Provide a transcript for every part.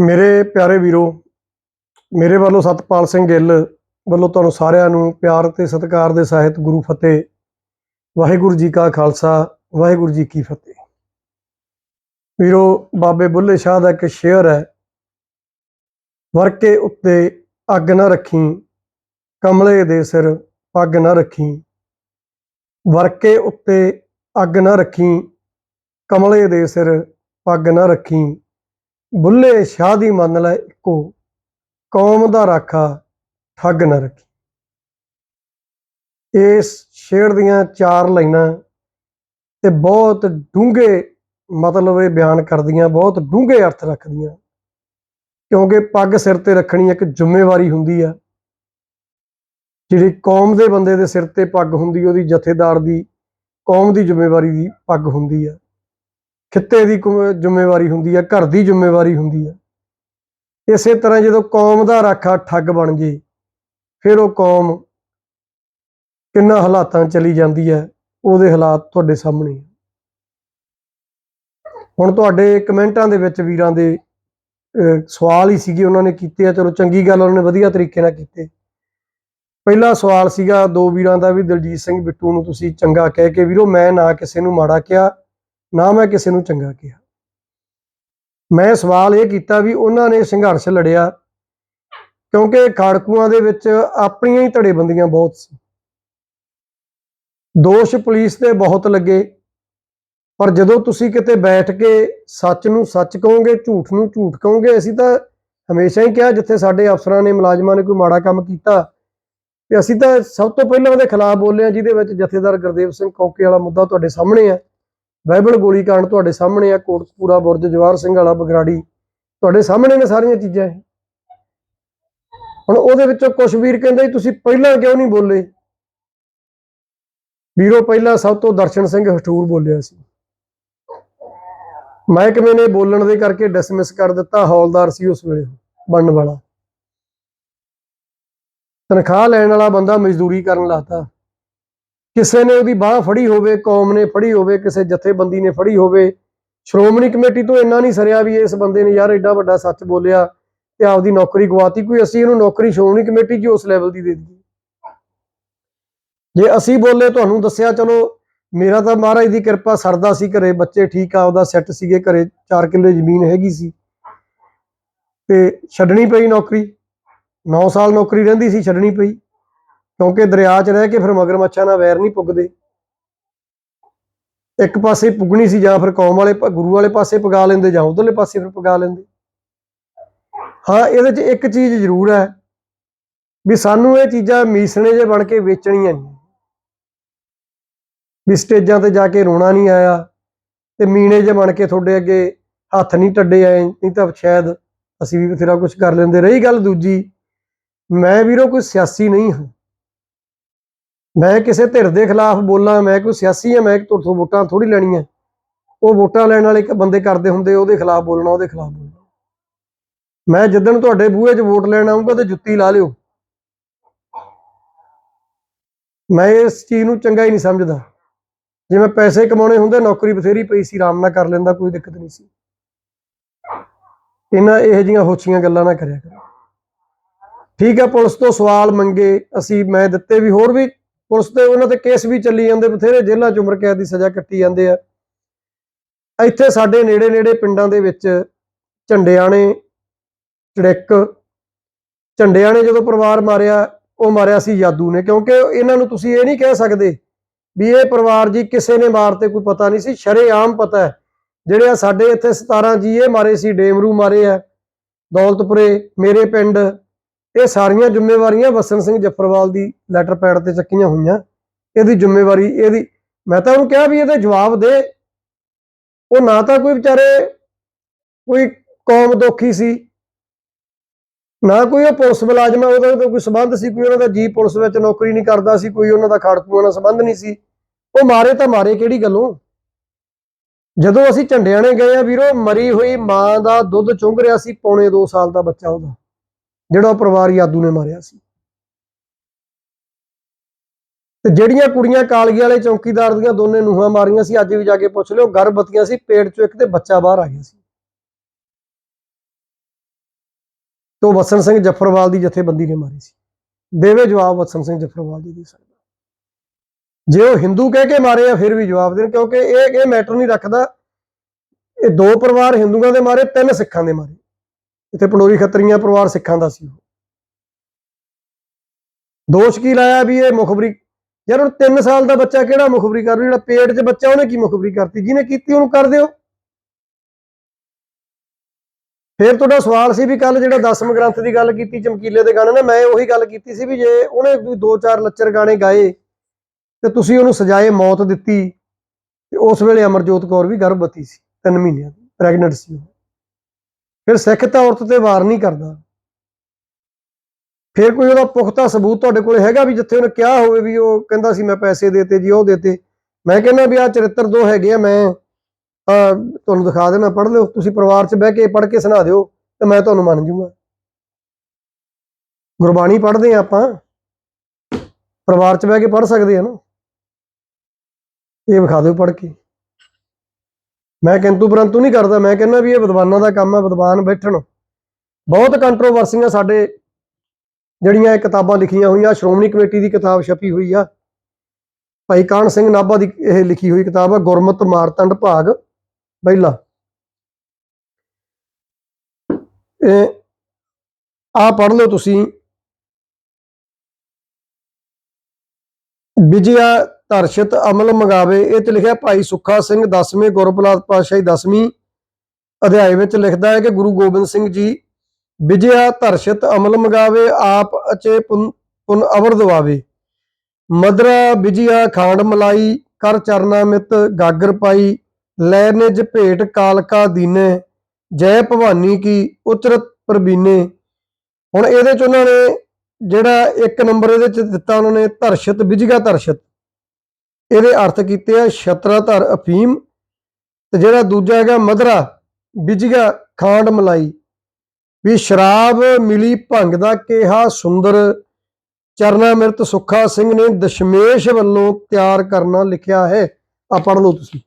ਮੇਰੇ ਪਿਆਰੇ ਵੀਰੋ, ਮੇਰੇ ਵੱਲੋਂ ਸਤਪਾਲ ਸਿੰਘ ਗਿੱਲ ਵੱਲੋਂ ਤੁਹਾਨੂੰ ਸਾਰਿਆਂ ਨੂੰ ਪਿਆਰ ਤੇ ਸਤਿਕਾਰ ਦੇ ਸਾਹਿਤ ਗੁਰੂ ਫਤਿਹ, ਵਾਹਿਗੁਰੂ ਜੀ ਕਾ ਖਾਲਸਾ, ਵਾਹਿਗੁਰੂ ਜੀ ਕੀ ਫਤਿਹ। ਵੀਰੋ, ਬਾਬੇ ਬੁੱਲੇ ਸ਼ਾਹ ਦਾ ਇੱਕ ਸ਼ੇਅਰ ਹੈ, ਵਰਕੇ ਉੱਤੇ ਅੱਗ ਨਾ ਰੱਖੀ, ਕਮਲੇ ਦੇ ਸਿਰ ਪੱਗ ਨਾ ਰੱਖੀ, ਵਰਕੇ ਉੱਤੇ ਅੱਗ ਨਾ ਰੱਖੀ, ਕਮਲੇ ਦੇ ਸਿਰ ਪੱਗ ਨਾ ਰੱਖੀ। ਬੁੱਲੇ ਸ਼ਾਹ ਦੀ ਮੰਨ ਲੈ ਇੱਕੋ, ਕੌਮ ਦਾ ਰਾਖਾ ਠੱਗ ਨਾ ਰੱਖੀ। ਇਸ ਸ਼ੇਰ ਦੀਆਂ ਚਾਰ ਲਾਈਨਾਂ ਤੇ ਬਹੁਤ ਡੂੰਘੇ ਮਤਲਬ ਇਹ ਬਿਆਨ ਕਰਦੀਆਂ, ਬਹੁਤ ਡੂੰਘੇ ਅਰਥ ਰੱਖਦੀਆਂ। ਕਿਉਂਕਿ ਪੱਗ ਸਿਰ ਤੇ ਰੱਖਣੀ ਇੱਕ ਜ਼ਿੰਮੇਵਾਰੀ ਹੁੰਦੀ ਆ। ਜਿਹੜੀ ਕੌਮ ਦੇ ਬੰਦੇ ਦੇ ਸਿਰ ਤੇ ਪੱਗ ਹੁੰਦੀ, ਉਹਦੀ ਜਥੇਦਾਰ ਦੀ ਕੌਮ ਦੀ ਜ਼ਿੰਮੇਵਾਰੀ ਦੀ ਪੱਗ ਹੁੰਦੀ ਆ। ਖਿੱਤੇ ਦੀ ਕੁ- ਜ਼ਿੰਮੇਵਾਰੀ ਹੁੰਦੀ ਆ, ਘਰ ਦੀ ਜ਼ਿੰਮੇਵਾਰੀ ਹੁੰਦੀ ਆ। ਇਸੇ ਤਰ੍ਹਾਂ ਜਦੋਂ ਕੌਮ ਦਾ ਰਾਖਾ ਠੱਗ ਬਣ ਜੇ, ਫਿਰ ਉਹ ਕੌਮ ਕਿੰਨਾ ਹਾਲਾਤਾਂ ਚਲੀ ਜਾਂਦੀ ਹੈ ਉਹਦੇ ਹਾਲਾਤ ਤੁਹਾਡੇ ਸਾਹਮਣੇ ਹੁਣ ਤੁਹਾਡੇ ਕਮੈਂਟਾਂ ਦੇ ਵਿੱਚ ਵੀਰਾਂ ਦੇ ਸਵਾਲ ਹੀ ਸੀਗੇ, ਉਹਨਾਂ ਨੇ ਕੀਤੇ ਆ। ਚਲੋ ਚੰਗੀ ਗੱਲ ਉਹਨਾਂ ਨੇ ਵਧੀਆ ਤਰੀਕੇ ਨਾਲ ਕੀਤੇ। ਪਹਿਲਾ ਸਵਾਲ ਸੀਗਾ ਦੋ ਵੀਰਾਂ ਦਾ ਵੀ, ਦਲਜੀਤ ਸਿੰਘ ਬਿੱਟੂ ਨੂੰ ਤੁਸੀਂ ਚੰਗਾ ਕਹਿ ਕੇ ਵੀਰੋ, ਮੈਂ ਨਾ ਕਿਸੇ ਨੂੰ ਮਾੜਾ ਕਿਹਾ ਨਾ ਮੈਂ ਕਿਸੇ ਨੂੰ ਚੰਗਾ ਕਿਹਾ। ਮੈਂ ਸਵਾਲ ਇਹ ਕੀਤਾ ਵੀ ਉਹਨਾਂ ਨੇ ਸੰਘਰਸ਼ ਲੜਿਆ ਕਿਉਂਕਿ ਖਾੜਕੂਆਂ ਦੇ ਵਿੱਚ ਆਪਣੀਆਂ ਹੀ ਧੜੇਬੰਦੀਆਂ ਬਹੁਤ ਸੀ। ਦੋਸ਼ ਪੁਲਿਸ ਤੇ ਬਹੁਤ ਲੱਗੇ, ਪਰ ਜਦੋਂ ਤੁਸੀਂ ਕਿਤੇ ਬੈਠ ਕੇ ਸੱਚ ਨੂੰ ਸੱਚ ਕਹੋਗੇ, ਝੂਠ ਨੂੰ ਝੂਠ ਕਹੋਗੇ, ਅਸੀਂ ਤਾਂ ਹਮੇਸ਼ਾ ਹੀ ਕਿਹਾ ਜਿੱਥੇ ਸਾਡੇ ਅਫਸਰਾਂ ਨੇ, ਮੁਲਾਜ਼ਮਾਂ ਨੇ ਕੋਈ ਮਾੜਾ ਕੰਮ ਕੀਤਾ, ਤੇ ਅਸੀਂ ਤਾਂ ਸਭ ਤੋਂ ਪਹਿਲਾਂ ਉਹਦੇ ਖਿਲਾਫ ਬੋਲੇ ਆ ਜਿਹਦੇ ਵਿੱਚ ਜਥੇਦਾਰ ਗੁਰਦੇਵ ਸਿੰਘ ਕੌਕੇ ਵਾਲਾ ਮੁੱਦਾ ਤੁਹਾਡੇ ਸਾਹਮਣੇ ਆ। ਬਾਈਬਲ ਗੋਲੀ ਕਾਂਡ ਤੁਹਾਡੇ ਸਾਹਮਣੇ ਆ, ਕੋਟਕਪੂਰਾ ਬੁਰਜ, ਜਵਾਹਰ ਸਿੰਘ ਵਾਲਾ ਬਗਰਾੜੀ। ਤੁਹਾਡੇ ਸਾਹਮਣੇ ਨੇ ਸਾਰੀਆਂ ਚੀਜ਼ਾਂ ਇਹ। ਹੁਣ ਉਹਦੇ ਵਿੱਚੋਂ ਕੁਝ ਵੀਰ ਕਹਿੰਦੇ ਤੁਸੀਂ ਪਹਿਲਾਂ ਕਿਉਂ ਨਹੀਂ ਬੋਲੇ? ਵੀਰੋ, ਪਹਿਲਾਂ ਸਭ ਤੋਂ ਦਰਸ਼ਨ ਸਿੰਘ ਹਟੂਰ ਬੋਲਿਆ ਸੀ। ਮਹਿਕਮੇ ਨੇ ਬੋਲਣ ਦੇ ਕਰਕੇ ਡਿਸਮਿਸ ਕਰ ਦਿੱਤਾ, ਹੌਲਦਾਰ ਸੀ ਉਸ ਵੇਲੇ, ਬਣਨ ਵਾਲਾ। ਤਨਖਾਹ ਲੈਣ ਵਾਲਾ ਬੰਦਾ ਮਜ਼ਦੂਰੀ ਕਰਨ ਲਾਤਾ ਕਿਸੇ ਨੇ ਉਹਦੀ ਬਾਹ ਫੜੀ ਹੋਵੇ, ਕੌਮ ਨੇ ਫੜੀ ਹੋਵੇ, ਕਿਸੇ ਜਥੇਬੰਦੀ ਨੇ ਫੜੀ ਹੋਵੇ, ਸ਼੍ਰੋਮਣੀ ਕਮੇਟੀ ਤੋਂ ਇੰਨਾ ਨਹੀਂ ਸਰਿਆ ਵੀ ਇਸ ਬੰਦੇ ਨੇ ਯਾਰ ਐਡਾ ਵੱਡਾ ਸੱਚ ਬੋਲਿਆ ਤੇ ਆਪਦੀ ਨੌਕਰੀ ਗਵਾਤੀ, ਕੋਈ ਅਸੀਂ ਇਹਨੂੰ ਨੌਕਰੀ ਸ਼੍ਰੋਮਣੀ ਕਮੇਟੀ 'ਚ ਉਸ ਲੈਵਲ ਦੀ ਦੇ ਦਿੱਤੀ? ਜੇ ਅਸੀਂ ਬੋਲੇ ਤੁਹਾਨੂੰ ਦੱਸਿਆ, ਚਲੋ ਮੇਰਾ ਤਾਂ ਮਹਾਰਾਜ ਦੀ ਕਿਰਪਾ ਸਰਦਾ ਸੀ ਘਰੇ, ਬੱਚੇ ਠੀਕ ਆ, ਉਹਦਾ ਸੈੱਟ ਸੀਗੇ ਘਰੇ 4 ਕਿੱਲੇ ਜ਼ਮੀਨ ਹੈਗੀ ਸੀ। ਤੇ ਛੱਡਣੀ ਪਈ ਨੌਕਰੀ 9 ਸਾਲ ਨੌਕਰੀ ਰਹਿੰਦੀ ਸੀ, ਛੱਡਣੀ ਪਈ। ਕਿਉਂਕਿ ਦਰਿਆ 'ਚ ਰਹਿ ਕੇ ਫਿਰ ਮਗਰਮੱਛਾਂ ਨਾਲ ਵੈਰ ਨਹੀਂ ਪੁੱਗਦੇ। ਇੱਕ ਪਾਸੇ ਪੁੱਗਣੀ ਸੀ ਜਾਂ ਫਿਰ ਕੌਮ ਵਾਲੇ ਗੁਰੂ ਵਾਲੇ ਪਾਸੇ ਪਗਾ ਲੈਂਦੇ ਜਾਂ ਉਧਰਲੇ ਪਾਸੇ ਫਿਰ ਪਗਾ ਲੈਂਦੇ। ਹਾਂ, ਇਹਦੇ 'ਚ ਇੱਕ ਚੀਜ਼ ਜ਼ਰੂਰ ਹੈ ਵੀ ਸਾਨੂੰ ਇਹ ਚੀਜ਼ਾਂ ਮੀਸਣੇ ਜੇ ਬਣ ਕੇ ਵੇਚਣੀਆਂ ਨਹੀਂ। ਵੀ ਸਟੇਜਾਂ ਤੇ ਜਾ ਕੇ ਰੋਣਾ ਨਹੀਂ ਆਇਆ ਤੇ ਮੀਣੇ ਜੇ ਬਣ ਕੇ ਤੁਹਾਡੇ ਅੱਗੇ ਹੱਥ ਨਹੀਂ ਟੱਡੇ ਆਏ, ਨਹੀਂ ਤਾਂ ਸ਼ਾਇਦ ਅਸੀਂ ਵੀ ਬਥੇਰਾ ਕੁਝ ਕਰ ਲੈਂਦੇ। ਰਹੀ ਗੱਲ ਦੂਜੀ, ਮੈਂ ਵੀਰੋ ਕੋਈ ਸਿਆਸੀ ਨਹੀਂ ਹਾਂ। ਮੈਂ ਕਿਸੇ ਧਿਰ ਦੇ ਖਿਲਾਫ ਬੋਲਾਂ, ਮੈਂ ਕੋਈ ਸਿਆਸੀ ਆ, ਮੈਂ ਤੁਹਾਡੇ ਤੋਂ ਵੋਟਾਂ ਥੋੜੀ ਲੈਣੀਆਂ। ਉਹ ਵੋਟਾਂ ਲੈਣ ਵਾਲੇ ਇੱਕ ਬੰਦੇ ਕਰਦੇ ਹੁੰਦੇ, ਉਹਦੇ ਖਿਲਾਫ ਬੋਲਣਾ, ਉਹਦੇ ਖਿਲਾਫ ਬੋਲਣਾ। ਮੈਂ ਜਿੱਦਣ ਤੁਹਾਡੇ ਬੂਹੇ 'ਚ ਵੋਟ ਲੈਣ ਆਉਂਗਾ ਤੇ ਜੁੱਤੀ ਲਾ ਲਿਓ। ਮੈਂ ਇਸ ਚੀਜ਼ ਨੂੰ ਚੰਗਾ ਹੀ ਨਹੀਂ ਸਮਝਦਾ। ਜਿਵੇਂ ਪੈਸੇ ਕਮਾਉਣੇ ਹੁੰਦੇ, ਨੌਕਰੀ ਬਥੇਰੀ ਪਈ ਸੀ, ਆਰਾਮ ਨਾਲ ਕਰ ਲੈਂਦਾ, ਕੋਈ ਦਿੱਕਤ ਨਹੀਂ ਸੀ। ਇਹਨਾਂ ਇਹੋ ਜਿਹੀਆਂ ਹੋਛੀਆਂ ਗੱਲਾਂ ਨਾ ਕਰਿਆ ਕਰੋ। ਠੀਕ ਹੈ ਪੁਲਿਸ ਤੋਂ ਸਵਾਲ ਮੰਗੇ, ਅਸੀਂ ਮੈਂ ਦਿੱਤੇ ਵੀ ਹੋਰ ਵੀ ਪੁਲਿਸ ਤੇ ਉਹਨਾਂ ਤੇ ਕੇਸ ਵੀ ਚੱਲੀ ਜਾਂਦੇ, ਬਥੇਰੇ ਜੇਲ੍ਹਾਂ 'ਚ ਉਮਰ ਕੈਦ ਦੀ ਸਜ਼ਾ ਕੱਟੀ ਜਾਂਦੇ ਆ। ਇੱਥੇ ਸਾਡੇ ਨੇੜੇ ਨੇੜੇ ਪਿੰਡਾਂ ਦੇ ਵਿੱਚ ਝੰਡਿਆਣੇ, ਚੜਿੱਕ, ਝੰਡਿਆਣੇ ਜਦੋਂ ਪਰਿਵਾਰ ਮਾਰਿਆ, ਉਹ ਮਾਰਿਆ ਸੀ ਯਾਦੂ ਨੇ, ਕਿਉਂਕਿ ਇਹਨਾਂ ਨੂੰ ਤੁਸੀਂ ਇਹ ਨਹੀਂ ਕਹਿ ਸਕਦੇ ਵੀ ਇਹ ਪਰਿਵਾਰ ਜੀ ਕਿਸੇ ਨੇ ਮਾਰਤੇ ਕੋਈ ਪਤਾ ਨਹੀਂ ਸੀ, ਸ਼ਰੇਆਮ ਪਤਾ ਹੈ। ਜਿਹੜੇ ਆ ਸਾਡੇ ਇੱਥੇ 17 ਜੀ ਇਹ ਮਾਰੇ ਸੀ, ਡੇਮਰੂ ਮਾਰੇ ਆ, ਦੌਲਤਪੁਰੇ, ਮੇਰੇ ਪਿੰਡ ਇਹ ਸਾਰੀਆਂ ਜ਼ਿੰਮੇਵਾਰੀਆਂ ਵਸਨ ਸਿੰਘ ਜੱਫਰਵਾਲ ਦੀ ਲੈਟਰ ਪੈਡ ਤੇ ਚੱਕੀਆਂ ਹੋਈਆਂ। ਇਹਦੀ ਜ਼ਿੰਮੇਵਾਰੀ ਇਹਦੀ, ਮੈਂ ਤਾਂ ਉਹਨੂੰ ਕਿਹਾ ਵੀ ਇਹਦੇ ਜਵਾਬ ਦੇ। ਉਹ ਨਾ ਤਾਂ ਕੋਈ ਵਿਚਾਰੇ ਕੋਈ ਕੌਮ ਦੋਖੀ ਸੀ, ਨਾ ਕੋਈ ਉਹ ਪੁਲਿਸ ਮੁਲਾਜ਼ਮ ਉਹਦਾ ਕੋਈ ਸਬੰਧ ਸੀ, ਕੋਈ ਉਹਨਾਂ ਦਾ ਜੀ ਪੁਲਿਸ ਵਿੱਚ ਨੌਕਰੀ ਨਹੀਂ ਕਰਦਾ ਸੀ, ਕੋਈ ਉਹਨਾਂ ਦਾ ਖਾੜਕੂਆਂ ਨਾਲ ਸਬੰਧ ਨਹੀਂ ਸੀ। ਉਹ ਮਾਰੇ ਤਾਂ ਮਾਰੇ ਕਿਹੜੀ ਗੱਲੋਂ? ਜਦੋਂ ਅਸੀਂ ਝੰਡਿਆਣੇ ਗਏ ਆ ਵੀਰੋ, ਮਰੀ ਹੋਈ ਮਾਂ ਦਾ ਦੁੱਧ ਚੁੰਘ ਰਿਹਾ ਸੀ, ਪੌਣੇ 2 ਸਾਲ ਦਾ ਬੱਚਾ ਉਹਦਾ। ਜਿਹੜਾ ਉਹ ਪਰਿਵਾਰ ਯਾਦੂ ਨੇ ਮਾਰਿਆ ਸੀ। ਤੇ ਜਿਹੜੀਆਂ ਕੁੜੀਆਂ ਕਾਲਗੀ ਵਾਲੇ ਚੌਕੀਦਾਰ ਦੀਆਂ ਦੋਨੇ ਨੂਹਾਂ ਮਾਰੀਆਂ ਸੀ, ਅੱਜ ਵੀ ਜਾ ਕੇ ਪੁੱਛ ਲਿਓ, ਗਰਭਵਤੀਆਂ ਸੀ, ਪੇਟ ਚੋਂ ਇੱਕ ਤੇ ਬੱਚਾ ਬਾਹਰ ਆ ਗਿਆ ਸੀ। ਤੋਂ ਵਸਨ ਸਿੰਘ ਜਫਰਵਾਲ ਦੀ ਜਥੇਬੰਦੀ ਨੇ ਮਾਰੀ ਸੀ। ਦੇਵੇ ਜਵਾਬ ਵਸਨ ਸਿੰਘ ਜਫਰਵਾਲ ਜੀ ਦੇ ਸਕਦਾ ਜੇ ਉਹ ਹਿੰਦੂ ਕਹਿ ਕੇ ਮਾਰੇ ਆ, ਫਿਰ ਵੀ ਜਵਾਬ ਦੇਣ, ਕਿਉਂਕਿ ਇਹ ਇਹ ਮੈਟਰ ਨਹੀਂ ਰੱਖਦਾ। ਇਹ ਦੋ ਪਰਿਵਾਰ ਹਿੰਦੂਆਂ ਦੇ ਮਾਰੇ, ਤਿੰਨ ਸਿੱਖਾਂ ਦੇ ਮਾਰੇ। ਇੱਥੇ ਪੰਡੋਰੀ ਖੱਤਰੀਆਂ ਪਰਿਵਾਰ ਸਿੱਖਾਂ ਦਾ ਸੀ ਉਹ। ਦੋਸ਼ ਕੀ ਲਾਇਆ ਵੀ ਇਹ ਮੁਖਬਰੀ, ਯਾਰ ਹੁਣ 3 ਸਾਲ ਦਾ ਬੱਚਾ ਕਿਹੜਾ ਮੁਖਬਰੀ ਕਰ ਰਿਹਾ, ਜਿਹੜਾ ਪੇਟ 'ਚ ਬੱਚਾ ਉਹਨੇ ਕੀ ਮੁਖਬਰੀ ਕਰਤੀ? ਜਿਹਨੇ ਕੀਤੀ ਉਹਨੂੰ ਕਰ ਦਿਓ। ਫਿਰ ਤੁਹਾਡਾ ਸਵਾਲ ਸੀ ਵੀ ਕੱਲ ਜਿਹੜਾ ਦਸਮ ਗ੍ਰੰਥ ਦੀ ਗੱਲ ਕੀਤੀ, ਚਮਕੀਲੇ ਦੇ ਗਾਣੇ, ਨੇ ਮੈਂ ਉਹੀ ਗੱਲ ਕੀਤੀ ਸੀ ਵੀ ਜੇ ਉਹਨੇ ਵੀ ਦੋ ਚਾਰ ਲੱਚਰ ਗਾਣੇ ਗਾਏ, ਤੇ ਤੁਸੀਂ ਉਹਨੂੰ ਸਜਾਏ ਮੌਤ ਦਿੱਤੀ, ਤੇ ਉਸ ਵੇਲੇ ਅਮਰਜੋਤ ਕੌਰ ਵੀ ਗਰਭਵਤੀ ਸੀ 3 ਮਹੀਨਿਆਂ ਦੀ ਪ੍ਰੈਗਨੈਂਟ ਸੀ ਉਹ। ਫਿਰ ਸਿੱਖ ਤਾਂ ਔਰਤ ਤੇ ਵਾਰ ਨਹੀਂ ਕਰਦਾ। ਫਿਰ ਕੋਈ ਉਹਦਾ ਪੁਖਤਾ ਸਬੂਤ ਤੁਹਾਡੇ ਕੋਲ ਹੈਗਾ ਵੀ ਜਿੱਥੇ ਉਹਨੇ ਕਿਹਾ ਹੋਵੇ ਵੀ ਉਹ ਕਹਿੰਦਾ ਸੀ, ਮੈਂ ਪੈਸੇ ਦੇਤੇ ਜੀ, ਉਹ ਦੇਤੇ। ਮੈਂ ਕਹਿੰਦਾ ਵੀ ਆ ਚਰਿੱਤਰ ਦੋ ਹੈਗੇ ਆ, ਮੈਂ ਤੁਹਾਨੂੰ ਦਿਖਾ ਦੇਣਾ, ਪੜ੍ਹ ਲਿਓ। ਤੁਸੀਂ ਪਰਿਵਾਰ 'ਚ ਬਹਿ ਕੇ ਪੜ੍ਹ ਕੇ ਸੁਣਾ ਦਿਓ ਤੇ ਮੈਂ ਤੁਹਾਨੂੰ ਮੰਨ ਜੂਗਾ। ਗੁਰਬਾਣੀ ਪੜ੍ਹਦੇ ਆ ਆਪਾਂ। ਪਰਿਵਾਰ 'ਚ ਬਹਿ ਕੇ ਪੜ੍ਹ ਸਕਦੇ ਆ ਨਾ। ਇਹ ਵਿਖਾ ਦਿਓ ਪੜ੍ਹ ਕੇ। ਮੈਂ ਕਿੰਤੂ ਪਰੰਤੂ ਨਹੀਂ ਕਰਦਾ, ਮੈਂ ਕਹਿੰਦਾ ਵੀ ਇਹ ਵਿਦਵਾਨਾਂ ਦਾ ਕੰਮ ਹੈ, ਵਿਦਵਾਨ ਬੈਠਣ। ਬਹੁਤ ਕੰਟਰੋਵਰਸੀਆਂ ਸਾਡੇ, ਜਿਹੜੀਆਂ ਇਹ ਕਿਤਾਬਾਂ ਲਿਖੀਆਂ ਹੋਈਆਂ, ਸ਼੍ਰੋਮਣੀ ਕਮੇਟੀ ਦੀ ਕਿਤਾਬ ਛਪੀ ਹੋਈ ਆ। ਭਾਈ ਕਾਹਨ ਸਿੰਘ ਨਾਭਾ ਦੀ ਇਹ ਲਿਖੀ ਹੋਈ ਕਿਤਾਬ ਆ, ਗੁਰਮਤ ਮਾਰਤੰਡ ਭਾਗ ਪਹਿਲਾ ਇਹ ਆ ਪੜ੍ਹ ਲਓ ਤੁਸੀਂ। ਵਿਜਿਆ ਧਰਸ਼ਿਤ ਅਮਲ ਮੰਗਾਵੇ। ਇਹ ਤੇ ਲਿਖਿਆ, ਭਾਈ ਸੁੱਖਾ ਸਿੰਘ 10ਵੇਂ ਗੁਰਬਲਾਸ ਪਾਤਸ਼ਾਹੀ 10ਵੀਂ ਅਧਿਆਇ ਵਿੱਚ ਲਿਖਦਾ ਹੈ ਕਿ ਗੁਰੂ ਗੋਬਿੰਦ ਸਿੰਘ ਜੀ ਵਿਜਿਆ ਧਰਸ਼ਿਤ ਅਮਲ ਮੰਗਾਵੇ, ਆਪ ਅਚੇ ਪੁਨ ਪੁਨ ਅਵਰ ਦਵਾਵੇ। ਮਦਰਾ ਵਿਜਿਆ ਖਾਂਡ ਮਲਾਈ, ਕਰ ਚਰਨਾ ਮਿਤ ਗਾਗਰ ਪਾਈ, ਲੈ ਨਿਜ ਭੇਟ ਕਾਲਕਾ ਦੀਨੇ, ਜੈ ਭਵਾਨੀ ਕੀ ਉਚਰਤ ਪਰਬੀਨੇ। ਹੁਣ ਇਹਦੇ ਚ ਉਹਨਾਂ ਨੇ ਜਿਹੜਾ ਇੱਕ ਨੰਬਰ ਇਹਦੇ ਚ ਦਿੱਤਾ, ਉਹਨਾਂ ਨੇ ਧਰਸ਼ਤ ਵਿਜਿਗਾ ਧਰਸ਼ਿਤ। ਇਹਦੇ ਅਰਥ ਕੀਤੇ ਆ ਛਤਰਾਧਰ ਅਫੀਮ ਤੇ ਜਿਹੜਾ ਦੂਜਾ ਹੈਗਾ ਮਦਰਾ ਵਿਜਿਗਾ ਖਾਂਡ ਮਲਾਈ। ਵੀ ਸ਼ਰਾਬ ਮਿਲੀ ਭੰਗ ਦਾ ਕਿਹਾ ਸੁੰਦਰ, ਚਰਨਾ ਮਿਰਤ ਸੁੱਖਾ ਸਿੰਘ ਨੇ ਦਸ਼ਮੇਸ਼ ਵੱਲੋਂ ਤਿਆਰ ਕਰਨਾ ਲਿਖਿਆ ਹੈ। ਆ ਪੜ੍ਹ ਲਓ ਤੁਸੀਂ।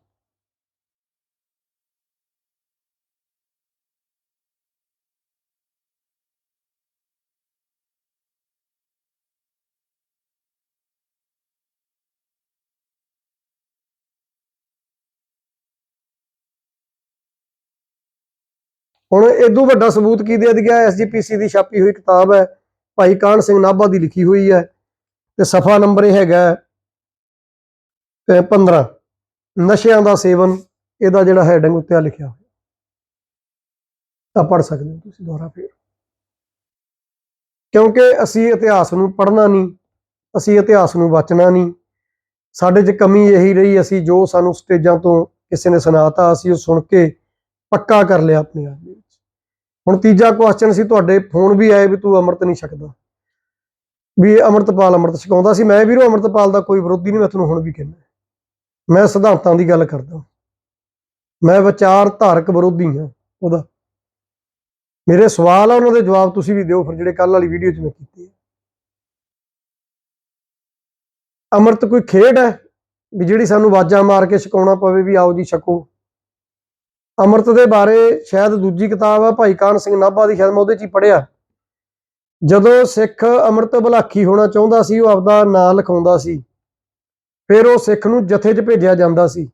ਹੁਣ ਇਦੋਂ ਵੱਡਾ ਸਬੂਤ ਕੀ ਦੇ ਦਿਆ ਐਸਜੀਪੀਸੀ ਦੀ ਛਾਪੀ ਹੋਈ ਕਿਤਾਬ ਹੈ। ਭਾਈ ਕਾਹਨ ਸਿੰਘ ਨਾਭਾ ਦੀ ਲਿਖੀ ਹੋਈ ਹੈ। ਤੇ ਸਫਾ ਨੰਬਰ ਇਹ ਹੈਗਾ ਹੈ, 15 ਨਸ਼ਿਆਂ ਦਾ ਸੇਵਨ ਇਹਦਾ ਜਿਹੜਾ ਹੈਡਿੰਗ ਉੱਤੇ ਆ ਲਿਖਿਆ ਹੋਇਆ। ਤਾਂ ਪੜ ਸਕਦੇ ਹੋ ਤੁਸੀਂ ਦੁਬਾਰਾ ਫੇਰ। ਕਿਉਂਕਿ ਅਸੀਂ ਇਤਿਹਾਸ ਨੂੰ ਪੜ੍ਹਨਾ ਨਹੀਂ ਅਸੀਂ ਇਤਿਹਾਸ ਨੂੰ ਵਾਚਣਾ ਨਹੀਂ। ਸਾਡੇ 'ਚ ਕਮੀ ਇਹੀ ਰਹੀ ਅਸੀਂ ਜੋ ਸਾਨੂੰ ਸਟੇਜਾਂ ਤੋਂ ਕਿਸੇ ਨੇ ਸੁਣਾਤਾ ਅਸੀਂ ਉਹ ਸੁਣ ਕੇ ਪੱਕਾ ਕਰ ਲਿਆ ਆਪਣੇ ਆਪ ਹੁਣ ਤੀਜਾ ਕੁਐਸਚਨ ਸੀ, ਤੁਹਾਡੇ ਫੋਨ ਵੀ ਆਏ ਵੀ ਤੂੰ ਅੰਮ੍ਰਿਤ ਨਹੀਂ ਛਕਦਾ। ਵੀ ਅੰਮ੍ਰਿਤਪਾਲ ਅੰਮ੍ਰਿਤ ਛਕਾਉਂਦਾ ਸੀ। ਮੈਂ ਵੀਰੋ, ਅੰਮ੍ਰਿਤਪਾਲ ਦਾ ਕੋਈ ਵਿਰੋਧੀ ਨਹੀਂ, ਮੈਂ ਤੁਹਾਨੂੰ ਹੁਣ ਵੀ ਕਹਿੰਦਾ। ਮੈਂ ਸਿਧਾਂਤਾਂ ਦੀ ਗੱਲ ਕਰਦਾ। ਮੈਂ ਵਿਚਾਰ ਧਾਰਕ ਵਿਰੋਧੀ ਹਾਂ ਉਹਦਾ। ਮੇਰੇ ਸਵਾਲ ਆ, ਉਹਨਾਂ ਦੇ ਜਵਾਬ ਤੁਸੀਂ ਵੀ ਦਿਓ, ਫਿਰ ਜਿਹੜੇ ਕੱਲ ਵਾਲੀ ਵੀਡੀਓ 'ਚ ਮੈਂ ਕੀਤੇ ਅੰਮ੍ਰਿਤ ਕੋਈ ਖੇਡ ਹੈ? ਵੀ ਜਿਹੜੀ ਸਾਨੂੰ ਆਵਾਜ਼ਾਂ ਮਾਰ ਕੇ ਛਕਾਉਣਾ ਪਵੇ ਵੀ ਆਓ ਜੀ, ਛਕੋ। ਅੰਮ੍ਰਿਤ ਦੇ ਬਾਰੇ ਸ਼ਾਇਦ ਦੂਜੀ ਕਿਤਾਬ ਆ, ਭਾਈ ਕਾਨ ਸਿੰਘ ਨਾਭਾ ਦੀ, ਸ਼ਾਇਦ ਮੈਂ ਉਹਦੇ 'ਚ ਹੀ ਪੜ੍ਹਿਆ। ਜਦੋਂ ਸਿੱਖ ਅੰਮ੍ਰਿਤ ਭਲਾਖੀ ਹੋਣਾ ਚਾਹੁੰਦਾ ਸੀ, ਉਹ ਆਪਦਾ ਨਾਂ ਲਿਖਾਉਂਦਾ ਸੀ। ਫਿਰ ਉਹ ਸਿੱਖ ਨੂੰ ਜਥੇ 'ਚ ਭੇਜਿਆ ਜਾਂਦਾ ਸੀ।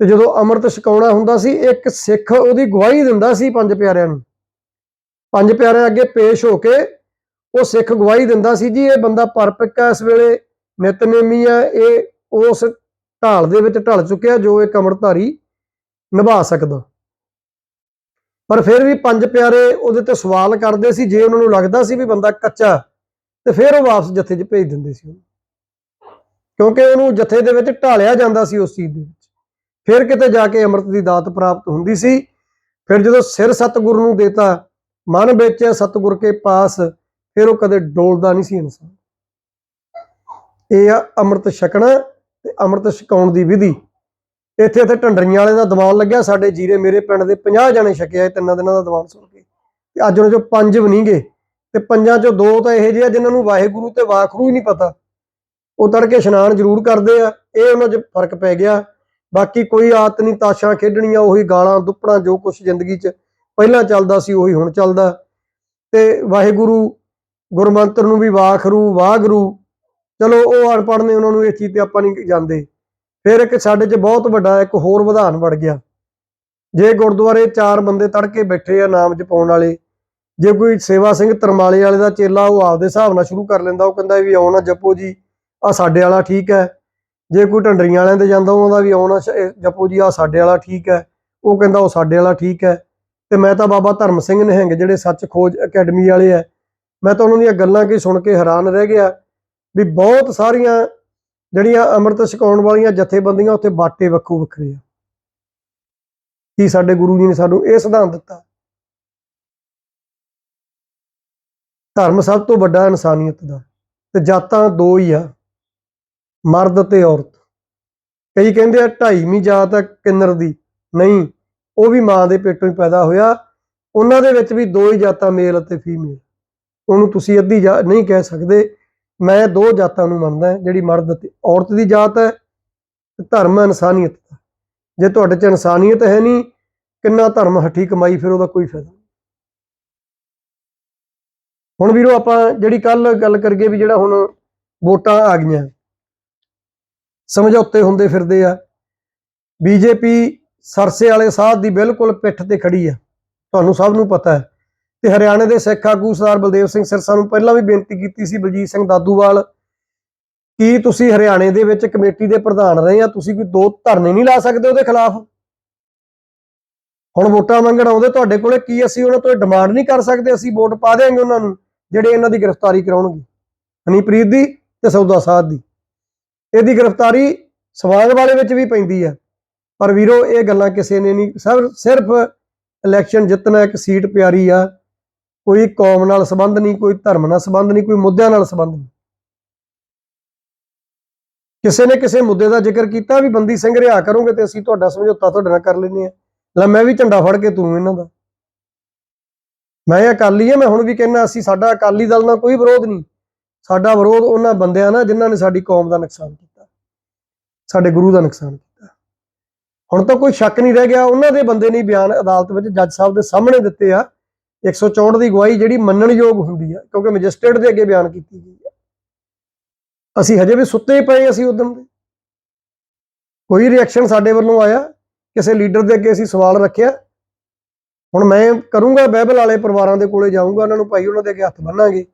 ਤੇ ਜਦੋਂ ਅੰਮ੍ਰਿਤ ਛਕਾਉਣਾ ਹੁੰਦਾ ਸੀ, ਇੱਕ ਸਿੱਖ ਉਹਦੀ ਗਵਾਹੀ ਦਿੰਦਾ ਸੀ ਪੰਜ ਪਿਆਰਿਆਂ ਨੂੰ। ਪੰਜ ਪਿਆਰਿਆਂ ਅੱਗੇ ਪੇਸ਼ ਹੋ ਕੇ ਉਹ ਸਿੱਖ ਗਵਾਹੀ ਦਿੰਦਾ ਸੀ, ਜੀ, ਇਹ ਬੰਦਾ ਪਰਪਿਕ ਹੈ ਇਸ ਵੇਲੇ, ਨਿਤਨੇਮੀ ਹੈ ਇਹ ਉਸ ਢਾਲ ਦੇ ਵਿੱਚ ਢਲ ਚੁੱਕਿਆ ਜੋ ਇੱਕ ਅੰਮ੍ਰਿਤਧਾਰੀ ਨਿਭਾ ਸਕਦਾ। ਪਰ ਫਿਰ ਵੀ ਪੰਜ ਪਿਆਰੇ ਉਹਦੇ ਤੇ ਸਵਾਲ ਕਰਦੇ ਸੀ, ਜੇ ਉਹਨਾਂ ਨੂੰ ਲੱਗਦਾ ਸੀ ਵੀ ਬੰਦਾ ਕੱਚਾ, ਤੇ ਫਿਰ ਉਹ ਵਾਪਸ ਜਥੇ 'ਚ ਭੇਜ ਦਿੰਦੇ ਸੀ ਉਹਨੂੰ। ਕਿਉਂਕਿ ਉਹਨੂੰ ਜਥੇ ਦੇ ਵਿੱਚ ਢਾਲਿਆ ਜਾਂਦਾ ਸੀ ਉਸ ਚੀਜ਼ ਦੇ ਵਿੱਚ। ਫਿਰ ਕਿਤੇ ਜਾ ਕੇ ਅੰਮ੍ਰਿਤ ਦੀ ਦਾਤ ਪ੍ਰਾਪਤ ਹੁੰਦੀ ਸੀ। ਫਿਰ ਜਦੋਂ ਸਿਰ ਸਤਿਗੁਰ ਨੂੰ ਦੇਤਾ, ਮਨ ਵਿੱਚ ਸਤਿਗੁਰ ਕੇ ਪਾਸ, ਫਿਰ ਉਹ ਕਦੇ ਡੋਲਦਾ ਨਹੀਂ ਸੀ ਇਨਸਾਨ। ਇਹ ਆ ਅੰਮ੍ਰਿਤ ਛਕਣਾ ਤੇ ਅੰਮ੍ਰਿਤ ਛਕਾਉਣ ਦੀ ਵਿਧੀ। ਇੱਥੇ ਇੱਥੇ ਢੰਡਰੀਆਂ ਵਾਲੇ ਦਾ ਦੀਵਾਨ ਲੱਗਿਆ, ਸਾਡੇ ਜੀਰੇ ਮੇਰੇ ਪਿੰਡ ਦੇ 50 ਜਣੇ ਛਕਿਆ ਇਹ ਤਿੰਨਾਂ ਦਿਨਾਂ ਦਾ ਦੀਵਾਨ ਸੁਣ ਕੇ ਤੇ ਅੱਜ ਉਹਨਾਂ ਚੋਂ ਪੰਜ ਵੀ ਨਹੀਂ ਗਏ, ਤੇ ਪੰਜਾਂ ਚੋਂ ਦੋ ਤਾਂ ਇਹੋ ਜਿਹੇ ਆ ਜਿਨ੍ਹਾਂ ਨੂੰ ਵਾਹਿਗੁਰੂ ਤੇ ਵਾਖਰੂ ਹੀ ਨਹੀਂ ਪਤਾ। ਉਹ ਤੜਕੇ ਇਸ਼ਨਾਨ ਜ਼ਰੂਰ ਕਰਦੇ ਆ, ਇਹ ਉਹਨਾਂ 'ਚ ਫ਼ਰਕ ਪੈ ਗਿਆ। ਬਾਕੀ ਕੋਈ ਆਦਤ ਨਹੀਂ, ਤਾਸ਼ਾਂ ਖੇਡਣੀਆਂ, ਉਹੀ ਗਾਲਾਂ, ਦੁੱਪੜਾਂ, ਜੋ ਕੁਝ ਜ਼ਿੰਦਗੀ 'ਚ ਪਹਿਲਾਂ ਚੱਲਦਾ ਸੀ, ਉਹੀ ਹੁਣ ਚੱਲਦਾ। ਤੇ ਵਾਹਿਗੁਰੂ ਗੁਰਮੰਤਰ ਨੂੰ ਵੀ ਵਾਖਰੂ, ਵਾਗਰੂ। ਚਲੋ, ਉਹ ਅਨਪੜ੍ਹ ਨੇ, ਉਹਨਾਂ ਨੂੰ ਇਹ ਚੀਜ਼ ਤੇ ਆਪਾਂ ਨਹੀਂ ਜਾਂਦੇ। ਫਿਰ ਇੱਕ ਸਾਡੇ 'ਚ ਬਹੁਤ ਵੱਡਾ ਇੱਕ ਹੋਰ ਵਿਧਾਨ ਵੜ ਗਿਆ। ਜੇ ਗੁਰਦੁਆਰੇ ਚਾਰ ਬੰਦੇ ਤੜਕੇ ਬੈਠੇ ਆ ਨਾਮ ਜਪਾਉਣ ਵਾਲੇ, ਜੇ ਕੋਈ ਸੇਵਾ ਸਿੰਘ ਤਰਮਾਲੇ ਵਾਲੇ ਦਾ ਚੇਲਾ ਉਹ ਆਪਦੇ ਹਿਸਾਬ ਨਾਲ ਸ਼ੁਰੂ ਕਰ ਲੈਂਦਾ, ਉਹ ਕਹਿੰਦਾ ਵੀ ਆਉਣਾ ਜਪੋ ਜੀ ਆ ਸਾਡੇ ਵਾਲਾ ਠੀਕ ਹੈ। ਜੇ ਕੋਈ ਢੰਡਰੀਆਂ ਵਾਲਿਆਂ ਤੇ ਜਾਂਦਾ ਉਹਦਾ ਵੀ ਆਉਣਾ ਜਪੋ ਜੀ ਆ ਸਾਡੇ ਵਾਲਾ ਠੀਕ ਹੈ। ਉਹ ਕਹਿੰਦਾ ਉਹ ਸਾਡੇ ਵਾਲਾ ਠੀਕ ਹੈ। ਤੇ ਮੈਂ ਤਾਂ ਬਾਬਾ ਧਰਮ ਸਿੰਘ ਨਹਿੰਗ ਜਿਹੜੇ ਸੱਚ ਖੋਜ ਅਕੈਡਮੀ ਵਾਲੇ ਆ, ਮੈਂ ਤਾਂ ਉਹਨਾਂ ਦੀਆਂ ਗੱਲਾਂ ਕੀ ਸੁਣ ਕੇ ਹੈਰਾਨ ਰਹਿ ਗਿਆ ਵੀ ਬਹੁਤ ਸਾਰੀਆਂ ਜਿਹੜੀਆਂ ਅੰਮ੍ਰਿਤ ਛਕਾਉਣ ਵਾਲੀਆਂ ਜਥੇਬੰਦੀਆਂ ਉੱਥੇ ਬਾਟੇ ਵੱਖੋ ਵੱਖਰੇ ਆ। ਕੀ ਸਾਡੇ ਗੁਰੂ ਜੀ ਨੇ ਸਾਨੂੰ ਇਹ ਸਿਧਾਂਤ ਦਿੱਤਾ? ਧਰਮ ਸਭ ਤੋਂ ਵੱਡਾ ਇਨਸਾਨੀਅਤ ਦਾ। ਤੇ ਜਾਤਾਂ ਦੋ ਹੀ ਆ, ਮਰਦ ਤੇ ਔਰਤ। ਕਈ ਕਹਿੰਦੇ ਆ ਢਾਈਵੀਂ ਜਾਤ ਆ, ਕਿੰਨਰ ਦੀ? ਨਹੀਂ, ਉਹ ਵੀ ਮਾਂ ਦੇ ਪੇਟੋਂ ਹੀ ਪੈਦਾ ਹੋਇਆ। ਉਹਨਾਂ ਦੇ ਵਿੱਚ ਵੀ ਦੋ ਹੀ ਜਾਤਾਂ, ਮੇਲ ਅਤੇ ਫੀਮੇਲ। ਉਹਨੂੰ ਤੁਸੀਂ ਅੱਧੀ ਜਾ, ਨਹੀਂ ਕਹਿ ਸਕਦੇ। ਮੈਂ ਦੋ ਜਾਤਾਂ ਨੂੰ ਮੰਨਦਾ ਜਿਹੜੀ ਮਰਦ ਤੇ ਔਰਤ ਦੀ ਜਾਤ ਹੈ ਤੇ ਧਰਮ ਇਨਸਾਨੀਅਤ ਦਾ। ਜੇ ਤੁਹਾਡੇ 'ਚ ਇਨਸਾਨੀਅਤ ਹੈ ਨਹੀਂ, ਕਿੰਨਾ ਧਰਮ ਹੱਠੀ ਕਮਾਈ ਫਿਰ ਉਹਦਾ ਕੋਈ ਫਾਇਦਾ ਹੁਣ ਵੀਰੋ ਆਪਾਂ ਜਿਹੜੀ ਕੱਲ ਗੱਲ ਕਰਗੇ ਵੀ ਜਿਹੜਾ ਹੁਣ ਵੋਟਾਂ ਆ ਗਈਆਂ, ਸਮਝੌਤੇ ਹੁੰਦੇ ਫਿਰਦੇ ਆ, ਬੀਜੇਪੀ ਸਰਸੇ ਵਾਲੇ ਸਾਧ ਦੀ ਬਿਲਕੁਲ ਪਿੱਠ ਤੇ ਖੜੀ ਆ। ਤੁਹਾਨੂੰ ਸਭ ਨੂੰ ਪਤਾ ਹੈ ਤੇ ਹਰਿਆਣੇ ਦੇ ਸਿੱਖ ਆਗੂ ਸਰਦਾਰ ਬਲਦੇਵ ਸਿੰਘ ਸਿਰਸਾ ਨੂੰ ਪਹਿਲਾਂ ਵੀ ਬੇਨਤੀ ਕੀਤੀ ਸੀ, ਬਲਜੀਤ ਸਿੰਘ ਦਾਦੂਵਾਲ, ਕੀ ਤੁਸੀਂ ਹਰਿਆਣੇ ਦੇ ਵਿੱਚ ਕਮੇਟੀ ਦੇ ਪ੍ਰਧਾਨ ਰਹੇ ਆ, ਤੁਸੀਂ ਕੋਈ ਦੋ ਧਰਨੇ ਨਹੀਂ ਲਾ ਸਕਦੇ ਉਹਦੇ ਖਿਲਾਫ। ਹੁਣ ਵੋਟਾਂ ਮੰਗਣ ਆਉਂਦੇ ਤੁਹਾਡੇ ਕੋਲੇ, ਕੀ ਅਸੀਂ ਉਹਨਾਂ ਤੋਂ ਡਿਮਾਂਡ ਨਹੀਂ ਕਰ ਸਕਦੇ, ਅਸੀਂ ਵੋਟ ਪਾ ਦੇਾਂਗੇ ਉਹਨਾਂ ਨੂੰ, ਜਿਹੜੇ ਇਹਨਾਂ ਦੀ ਗ੍ਰਿਫਤਾਰੀ ਕਰਾਉਣਗੇ। ਹਨੀਪ੍ਰੀਤ ਦੀ ਤੇ ਸੌਦਾ ਸਾਧ ਦੀ। ਇਹਦੀ ਗ੍ਰਿਫਤਾਰੀ ਸਮਾਜ ਵਾਲੇ ਵਿੱਚ ਵੀ ਪੈਂਦੀ ਆ। ਪਰ ਵੀਰੋ, ਇਹ ਗੱਲਾਂ ਕਿਸੇ ਨੇ ਨਹੀਂ ਸਭ ਸਿਰਫ ਇਲੈਕਸ਼ਨ ਜਿੱਤਣਾ ਇੱਕ ਸੀਟ ਪਿਆਰੀ ਆ। ਕੋਈ ਕੌਮ ਨਾਲ ਸੰਬੰਧ ਨਹੀਂ, ਕੋਈ ਧਰਮ ਨਾਲ ਸੰਬੰਧ ਨਹੀਂ, ਕੋਈ ਮੁੱਦਿਆਂ ਨਾਲ ਸੰਬੰਧ ਨਹੀਂ। ਕਿਸੇ ਨੇ ਕਿਸੇ ਮੁੱਦੇ ਦਾ ਜ਼ਿਕਰ ਕੀਤਾ ਵੀ ਬੰਦੀ ਸਿੰਘ ਰਿਹਾ ਕਰੋਗੇ ਤੇ ਅਸੀਂ ਤੁਹਾਡਾ ਸਮਝੌਤਾ ਤੁਹਾਡੇ ਨਾਲ ਕਰ ਲੈਨੇ ਆ ਲੈ ਮੈਂ ਵੀ ਝੰਡਾ ਫੜ ਕੇ ਤੂੰ ਇਹਨਾਂ ਦਾ। ਮੈਂ ਅਕਾਲੀ ਆ ਮੈਂ ਹੁਣ ਵੀ ਕਹਿੰਦਾ ਅਸੀਂ ਸਾਡਾ ਅਕਾਲੀ ਦਲ ਨਾਲ ਕੋਈ ਵਿਰੋਧ ਨਹੀਂ। ਸਾਡਾ ਵਿਰੋਧ ਉਹਨਾਂ ਬੰਦਿਆਂ ਨਾਲ ਜਿਨ੍ਹਾਂ ਨੇ ਸਾਡੀ ਕੌਮ ਦਾ ਨੁਕਸਾਨ ਕੀਤਾ, ਸਾਡੇ ਗੁਰੂ ਦਾ ਨੁਕਸਾਨ ਕੀਤਾ। ਹੁਣ ਤਾਂ ਕੋਈ ਸ਼ੱਕ ਨਹੀਂ ਰਹਿ ਗਿਆ, ਉਹਨਾਂ ਦੇ ਬੰਦੇ ਨੇ ਬਿਆਨ ਅਦਾਲਤ ਵਿੱਚ ਜੱਜ ਸਾਹਿਬ ਦੇ ਸਾਹਮਣੇ ਦਿੱਤੇ ਆ। 164 ਦੀ ਗਵਾਹੀ ਜਿਹੜੀ ਮੰਨਣਯੋਗ ਹੁੰਦੀ ਆ, ਕਿਉਂਕਿ ਮੈਜਿਸਟ੍ਰੇਟ ਦੇ ਅੱਗੇ ਬਿਆਨ ਕੀਤੀ ਗਈ ਆ। ਅਸੀਂ ਹਜੇ ਵੀ ਸੁੱਤੇ ਪਏ ਅਸੀਂ ਉਦੋਂ ਦੇ। ਕੋਈ ਰਿਐਕਸ਼ਨ ਸਾਡੇ ਵੱਲੋਂ ਆਇਆ? ਕਿਸੇ ਲੀਡਰ ਦੇ ਅੱਗੇ ਅਸੀਂ ਸਵਾਲ ਰੱਖਿਆ? ਹੁਣ ਮੈਂ ਕਰੂੰਗਾ ਬਾਈਬਲ ਵਾਲੇ ਪਰਿਵਾਰਾਂ ਦੇ ਕੋਲੇ ਜਾਊਂਗਾ, ਉਹਨਾਂ ਨੂੰ ਭਾਈ ਉਹਨਾਂ ਦੇ ਅੱਗੇ ਹੱਥ ਬੰਨਾਂਗੇ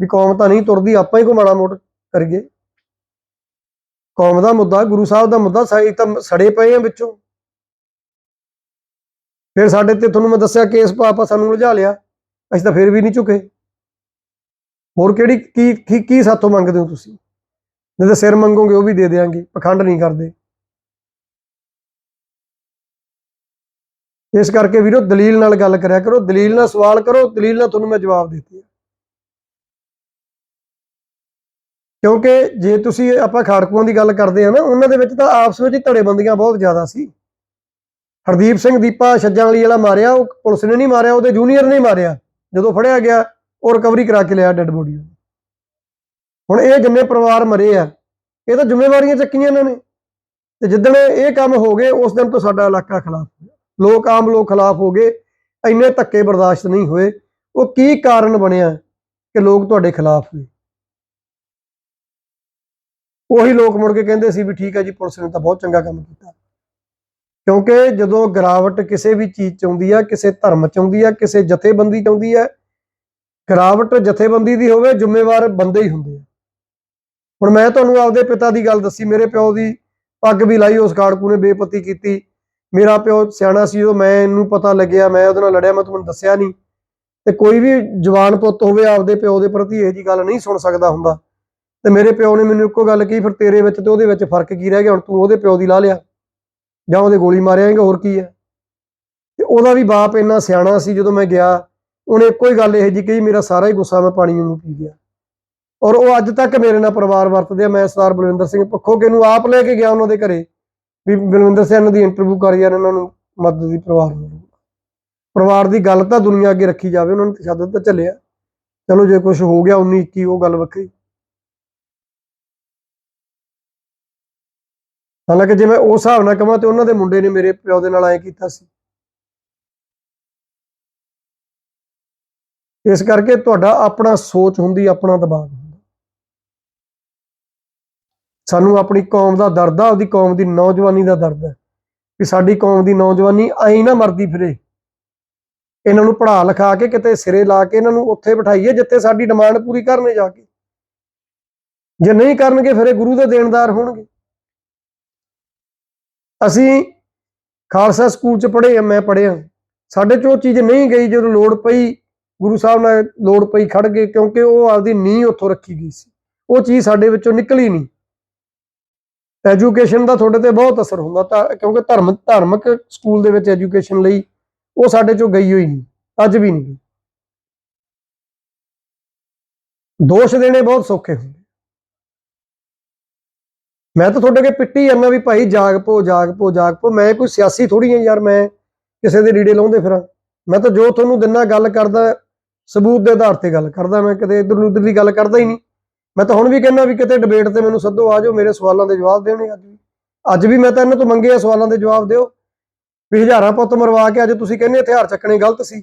ਵੀ ਕੌਮ ਤਾਂ ਨਹੀਂ ਤੁਰਦੀ, ਆਪਾਂ ਹੀ ਕੋ ਮਾੜਾ ਮੋਟ ਕਰੀਏ। ਕੌਮ ਦਾ ਮੁੱਦਾ, ਗੁਰੂ ਸਾਹਿਬ ਦਾ ਮੁੱਦਾ, ਸਾਈ ਤਾਂ ਸੜੇ ਪਏ ਆ ਵਿੱਚੋਂ। ਫਿਰ ਸਾਡੇ ਤੇ ਤੁਹਾਨੂੰ ਮੈਂ ਦੱਸਿਆ ਕੇਸ ਪਾਪਾ ਸਾਨੂੰ ਉਲਝਾ ਲਿਆ। ਅਸੀਂ ਤਾਂ ਫਿਰ ਵੀ ਨਹੀਂ ਝੁਕੇ। ਹੋਰ ਕਿਹੜੀ ਕੀ ਕੀ ਸਾਥੋਂ ਮੰਗਦੇ ਹੋ ਤੁਸੀਂ? ਨਹੀਂ ਤਾਂ ਸਿਰ ਮੰਗੋਗੇ, ਉਹ ਵੀ ਦੇ ਦੇਾਂਗੇ ਪਖੰਡ ਨਹੀਂ ਕਰਦੇ। ਇਸ ਕਰਕੇ ਵੀਰੋ, ਦਲੀਲ ਨਾਲ ਗੱਲ ਕਰਿਆ ਕਰੋ। ਦਲੀਲ ਨਾਲ ਸਵਾਲ ਕਰੋ। ਦਲੀਲ ਨਾਲ ਤੁਹਾਨੂੰ ਮੈਂ ਜਵਾਬ ਦਿੱਤੀ। ਕਿਉਂਕਿ ਜੇ ਤੁਸੀਂ ਆਪਾਂ ਖਾੜਕੂਆਂ ਦੀ ਗੱਲ ਕਰਦੇ ਆ ਨਾ, ਉਹਨਾਂ ਦੇ ਵਿੱਚ ਤਾਂ ਆਪਸ ਵਿੱਚ ਧੜੇਬੰਦੀਆਂ ਬਹੁਤ ਜ਼ਿਆਦਾ ਸੀ। ਹਰਦੀਪ ਸਿੰਘ ਦੀਪਾ ਛੱਜਾਂ ਵਾਲੀ ਵਾਲਾ ਮਾਰਿਆ, ਉਹ ਪੁਲਿਸ ਨੇ ਨਹੀਂ ਮਾਰਿਆ, ਉਹਦੇ ਜੂਨੀਅਰ ਨੇ ਮਾਰਿਆ। ਜਦੋਂ ਫੜਿਆ ਗਿਆ, ਉਹ ਰਿਕਵਰੀ ਕਰਾ ਕੇ ਲਿਆ ਡੈੱਡ ਬੋਡੀ ਹੁਣ ਇਹ ਜਿੰਨੇ ਪਰਿਵਾਰ ਮਰੇ ਆ, ਇਹ ਤਾਂ ਜ਼ਿੰਮੇਵਾਰੀਆਂ ਚੱਕੀਆਂ ਇਹਨਾਂ ਨੇ। ਤੇ ਜਿੱਦਣ ਇਹ ਕੰਮ ਹੋ ਗਏ, ਉਸ ਦਿਨ ਤੋਂ ਸਾਡਾ ਇਲਾਕਾ ਖਿਲਾਫ ਹੋਇਆ। ਲੋਕ ਆਮ ਲੋਕ ਖਿਲਾਫ ਹੋ ਗਏ, ਇੰਨੇ ਧੱਕੇ ਬਰਦਾਸ਼ਤ ਨਹੀਂ ਹੋਏ। ਉਹ ਕੀ ਕਾਰਨ ਬਣਿਆ ਕਿ ਲੋਕ ਤੁਹਾਡੇ ਖਿਲਾਫ ਹੋਏ? ਉਹੀ ਲੋਕ ਮੁੜ ਕੇ ਕਹਿੰਦੇ ਸੀ ਵੀ ਠੀਕ ਹੈ ਜੀ, ਪੁਲਿਸ ਨੇ ਤਾਂ ਬਹੁਤ ਚੰਗਾ ਕੰਮ ਕੀਤਾ। ਕਿਉਂਕਿ ਜਦੋਂ ਗਿਰਾਵਟ ਕਿਸੇ ਵੀ ਚੀਜ਼ ਚ ਆਉਂਦੀ ਆ, ਕਿਸੇ ਧਰਮ ਚ ਆਉਂਦੀ ਆ, ਕਿਸੇ ਜਥੇਬੰਦੀ ਚ ਆਉਂਦੀ ਆ, ਗਿਰਾਵਟ ਜਥੇਬੰਦੀ ਦੀ ਹੋਵੇ, ਜ਼ਿੰਮੇਵਾਰ ਬੰਦੇ ਹੀ ਹੁੰਦੇ ਆ। ਹੁਣ ਮੈਂ ਤੁਹਾਨੂੰ ਆਪਦੇ ਪਿਤਾ ਦੀ ਗੱਲ ਦੱਸੀ, ਮੇਰੇ ਪਿਓ ਦੀ ਪੱਗ ਵੀ ਲਾਈ, ਉਸ ਕਾੜਕੂ ਨੇ ਬੇਪਤੀ ਕੀਤੀ। ਮੇਰਾ ਪਿਓ ਸਿਆਣਾ ਸੀ ਉਹ ਮੈਂ ਇਹਨੂੰ ਪਤਾ ਲੱਗਿਆ, ਮੈਂ ਉਹਦੇ ਨਾਲ ਲੜਿਆ, ਮੈਂ ਤੁਹਾਨੂੰ ਦੱਸਿਆ ਨਹੀਂ। ਤੇ ਕੋਈ ਵੀ ਜਵਾਨ ਪੁੱਤ ਹੋਵੇ, ਆਪਦੇ ਪਿਓ ਦੇ ਪ੍ਰਤੀ ਇਹ ਜੀ ਗੱਲ ਨਹੀਂ ਸੁਣ ਸਕਦਾ ਹੁੰਦਾ। ਤੇ ਮੇਰੇ ਪਿਓ ਨੇ ਮੈਨੂੰ ਇੱਕੋ ਗੱਲ ਕਹੀ, ਫਿਰ ਤੇਰੇ ਵਿੱਚ ਤੇ ਉਹਦੇ ਵਿੱਚ ਫ਼ਰਕ ਕੀ ਰਹਿ ਗਿਆ? ਹੁਣ ਤੂੰ ਉਹਦੇ ਪਿਓ ਦੀ ਲਾ ਲਿਆ। ਜਾਂ ਉਹਦੇ ਗੋਲੀ ਮਾਰਿਆਂਗਾ ਹੋਰ ਕੀ ਹੈ। ਤੇ ਉਹਦਾ ਵੀ ਬਾਪ ਇੰਨਾ ਸਿਆਣਾ ਸੀ ਜਦੋਂ ਮੈਂ ਗਿਆ, ਉਹਨੇ ਇੱਕੋ ਹੀ ਗੱਲ ਇਹ ਜੀ ਕਹੀ, ਮੇਰਾ ਸਾਰਾ ਹੀ ਗੁੱਸਾ ਮੈਂ ਪਾਣੀ ਨੂੰ ਪੀ ਗਿਆ। ਔਰ ਉਹ ਅੱਜ ਤੱਕ ਮੇਰੇ ਨਾਲ ਪਰਿਵਾਰ ਵਰਤਦੇ ਆ, ਮੈਂ ਸਰਦਾਰ ਬਲਵਿੰਦਰ ਸਿੰਘ ਪੱਖੋਕੇ ਨੂੰ ਆਪ ਲੈ ਕੇ ਗਿਆ ਉਹਨਾਂ ਦੇ ਘਰੇ, ਵੀ ਬਲਵਿੰਦਰ ਸਿੰਘ ਦੀ ਇੰਟਰਵਿਊ ਕਰ ਯਾਰ, ਇਹਨਾਂ ਨੂੰ ਮਦਦ ਦੀ ਪਰਿਵਾਰ ਨੂੰ। ਪਰਿਵਾਰ ਦੀ ਗੱਲ ਤਾਂ ਦੁਨੀਆ ਅੱਗੇ ਰੱਖੀ ਜਾਵੇ, ਉਹਨਾਂ ਨੂੰ ਤਸ਼ੱਦਦ ਤਾਂ ਚੱਲਿਆ। ਚਲੋ ਜੇ ਕੁਝ ਹੋ ਗਿਆ 19 21 ਉਹ ਗੱਲ ਵੱਖਰੀ। ਹਾਲਾਂਕਿ ਜੇ ਮੈਂ ਉਸ ਹਿਸਾਬ ਨਾਲ ਕਹਾਂ ਤੇ ਉਹਨਾਂ ਦੇ ਮੁੰਡੇ ਨੇ ਮੇਰੇ ਪਿਓ ਦੇ ਨਾਲ ਐ ਕੀਤਾ ਸੀ। ਇਸ ਕਰਕੇ ਤੁਹਾਡਾ ਆਪਣਾ ਸੋਚ ਹੁੰਦੀ, ਆਪਣਾ ਦਿਮਾਗ ਹੁੰਦਾ। ਸਾਨੂੰ ਆਪਣੀ ਕੌਮ ਦਾ ਦਰਦ ਆ ਉਹਦੀ ਕੌਮ ਦੀ ਨੌਜਵਾਨੀ ਦਾ ਦਰਦ ਹੈ ਕਿ ਸਾਡੀ ਕੌਮ ਦੀ ਨੌਜਵਾਨੀ ਐਂ ਨਾ ਮਰਦੀ ਫਿਰੇ। ਇਹਨਾਂ ਨੂੰ ਪੜ੍ਹਾ ਲਿਖਾ ਕੇ ਕਿਤੇ ਸਿਰੇ ਲਾ ਕੇ ਇਹਨਾਂ ਨੂੰ ਉੱਥੇ ਬਿਠਾਈਏ ਜਿੱਥੇ ਸਾਡੀ ਡਿਮਾਂਡ ਪੂਰੀ ਕਰਨੇ ਜਾ ਕੇ। ਜੇ ਨਹੀਂ ਕਰਨਗੇ, ਫਿਰ ਇਹ ਗੁਰੂ ਦੇ ਦੇਣਦਾਰ ਹੋਣਗੇ। ਅਸੀਂ ਖਾਲਸਾ ਸਕੂਲ ਚ ਪੜ੍ਹੇ ਆ, ਮੈਂ ਪੜ੍ਹਿਆ। ਸਾਡੇ 'ਚੋਂ ਉਹ ਚੀਜ਼ ਨਹੀਂ ਗਈ ਜਦੋਂ ਲੋੜ ਪਈ, ਗੁਰੂ ਸਾਹਿਬ ਨਾਲ ਲੋੜ ਪਈ ਖੜ ਗਏ ਕਿਉਂਕਿ ਉਹ ਆਪਦੀ ਨੀਂਹ ਉੱਥੋਂ ਰੱਖੀ ਗਈ ਸੀ। ਉਹ ਚੀਜ਼ ਸਾਡੇ ਵਿੱਚੋਂ ਨਿਕਲੀ ਨਹੀਂ। ਐਜੂਕੇਸ਼ਨ ਦਾ ਤੁਹਾਡੇ ਤੇ ਬਹੁਤ ਅਸਰ ਹੁੰਦਾ, ਤਾਂ ਕਿਉਂਕਿ ਧਰਮ, ਧਾਰਮਿਕ ਸਕੂਲ ਦੇ ਵਿੱਚ ਐਜੂਕੇਸ਼ਨ ਲਈ ਉਹ ਸਾਡੇ ਚੋਂ ਗਈ ਹੋਈ ਨਹੀਂ, ਅੱਜ ਵੀ ਨਹੀਂ ਗਈ। ਦੋਸ਼ ਦੇਣੇ ਬਹੁਤ ਸੌਖੇ ਹੁੰਦੇ। ਮੈਂ ਤਾਂ ਤੁਹਾਡੇ ਅੱਗੇ ਪਿੱਟੀ ਜਾਂਦਾ ਵੀ ਭਾਈ ਜਾਗ ਪੋ ਜਾਗ ਪੋ ਜਾਗ ਪੋ। ਮੈਂ ਕੋਈ ਸਿਆਸੀ ਥੋੜੀ ਹਾਂ ਯਾਰ, ਮੈਂ ਕਿਸੇ ਦੇ ਰੀੜੇ ਲਾਉਂਦੇ ਫਿਰਾਂ। ਮੈਂ ਤਾਂ ਜੋ ਤੁਹਾਨੂੰ ਦਿਨਾ ਗੱਲ ਕਰਦਾ, ਸਬੂਤ ਦੇ ਆਧਾਰ ਤੇ ਗੱਲ ਕਰਦਾ, ਮੈਂ ਕਦੇ ਇਧਰ ਉਧਰ ਦੀ ਗੱਲ ਕਰਦਾ ਹੀ ਨਹੀਂ। ਮੈਂ ਤਾਂ ਹੁਣ ਵੀ ਕਹਿੰਦਾ ਵੀ ਕਿਤੇ ਡਿਬੇਟ ਤੇ ਮੈਨੂੰ ਸੱਦੋ, ਆ ਜਾਓ, ਮੇਰੇ ਸਵਾਲਾਂ ਦੇ ਜਵਾਬ ਦੇਣੇ ਅੱਜ ਵੀ। ਅੱਜ ਵੀ ਮੈਂ ਤਾਂ ਇਹਨਾਂ ਤੋਂ ਮੰਗੇ ਆ ਸਵਾਲਾਂ ਦੇ ਜਵਾਬ ਦਿਓ। ਵੀ ਹਜ਼ਾਰਾਂ ਪੁੱਤ ਮਰਵਾ ਕੇ ਅੱਜ ਤੁਸੀਂ ਕਹਿੰਦੇ ਹਥਿਆਰ ਚੱਕਣੇ ਗਲਤ ਸੀ।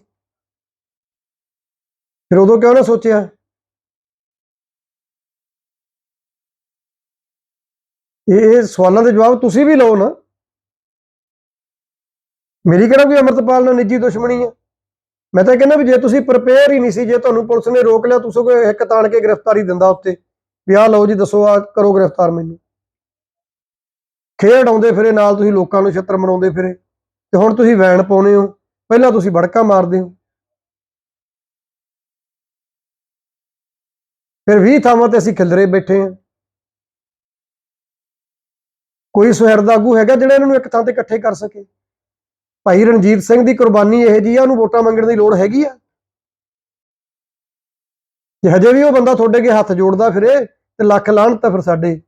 ਫਿਰ ਉਦੋਂ ਕਿਉਂ ਨਾ ਸੋਚਿਆ? ਇਹ ਸਵਾਲਾਂ ਦੇ ਜਵਾਬ ਤੁਸੀਂ ਵੀ ਲਓ ਨਾ। ਮੇਰੀ ਕਿਹੜਾ ਕੋਈ ਅਮਰਤਪਾਲ ਨਾਲ ਨਿੱਜੀ ਦੁਸ਼ਮਣੀ ਹੈ ਮੈਂ ਤਾਂ ਕਹਿੰਦਾ ਵੀ ਜੇ ਤੁਸੀਂ ਪ੍ਰਪੇਅਰ ਹੀ ਨਹੀਂ ਸੀ, ਜੇ ਤੁਹਾਨੂੰ ਪੁਲਿਸ ਨੇ ਰੋਕ ਲਿਆ, ਤੁਸੀਂ ਕੋਈ ਇੱਕ ਤਾਣ ਕੇ ਗ੍ਰਿਫਤਾਰੀ ਦਿੰਦਾ ਉੱਤੇ। ਵੀ ਆਹ ਲਓ ਜੀ, ਦੱਸੋ ਆ ਕਰੋ ਗ੍ਰਿਫਤਾਰ ਮੈਨੂੰ। ਖੇਡ ਆਉਂਦੇ ਫਿਰੇ ਨਾਲ, ਤੁਸੀਂ ਲੋਕਾਂ ਨੂੰ ਛੱਤਰ ਮਰਾਉਂਦੇ ਫਿਰੇ। ਤੇ ਹੁਣ ਤੁਸੀਂ ਵੈਨ ਪਾਉਨੇ ਹੋ, ਪਹਿਲਾਂ ਤੁਸੀਂ ਬੜਕਾ ਮਾਰਦੇ ਹੋ। ਫਿਰ 20 ਥਾਵਾਂ ਤੇ ਅਸੀਂ ਖਿਲਰੇ ਬੈਠੇ ਹਾਂ। ਕੋਈ ਸੁਹਿਰਦ ਆਗੂ ਹੈਗਾ ਜਿਹੜਾ ਇਹਨਾਂ ਨੂੰ ਇੱਕ ਥਾਂ ਤੇ ਇਕੱਠੇ ਕਰ ਸਕੇ। ਭਾਈ ਰਣਜੀਤ ਸਿੰਘ ਦੀ ਕੁਰਬਾਨੀ ਇਹ ਜੀ ਆ, ਉਹਨੂੰ ਵੋਟਾਂ ਮੰਗਣ ਦੀ ਲੋੜ ਹੈਗੀ ਆ। ਜੇ ਹਜੇ ਵੀ ਉਹ ਬੰਦਾ ਤੁਹਾਡੇ ਅੱਗੇ ਹੱਥ ਜੋੜਦਾ ਫਿਰੇ ਤੇ ਲੱਖ ਲਾਹਣ ਤਾਂ ਫਿਰ ਸਾਡੇ।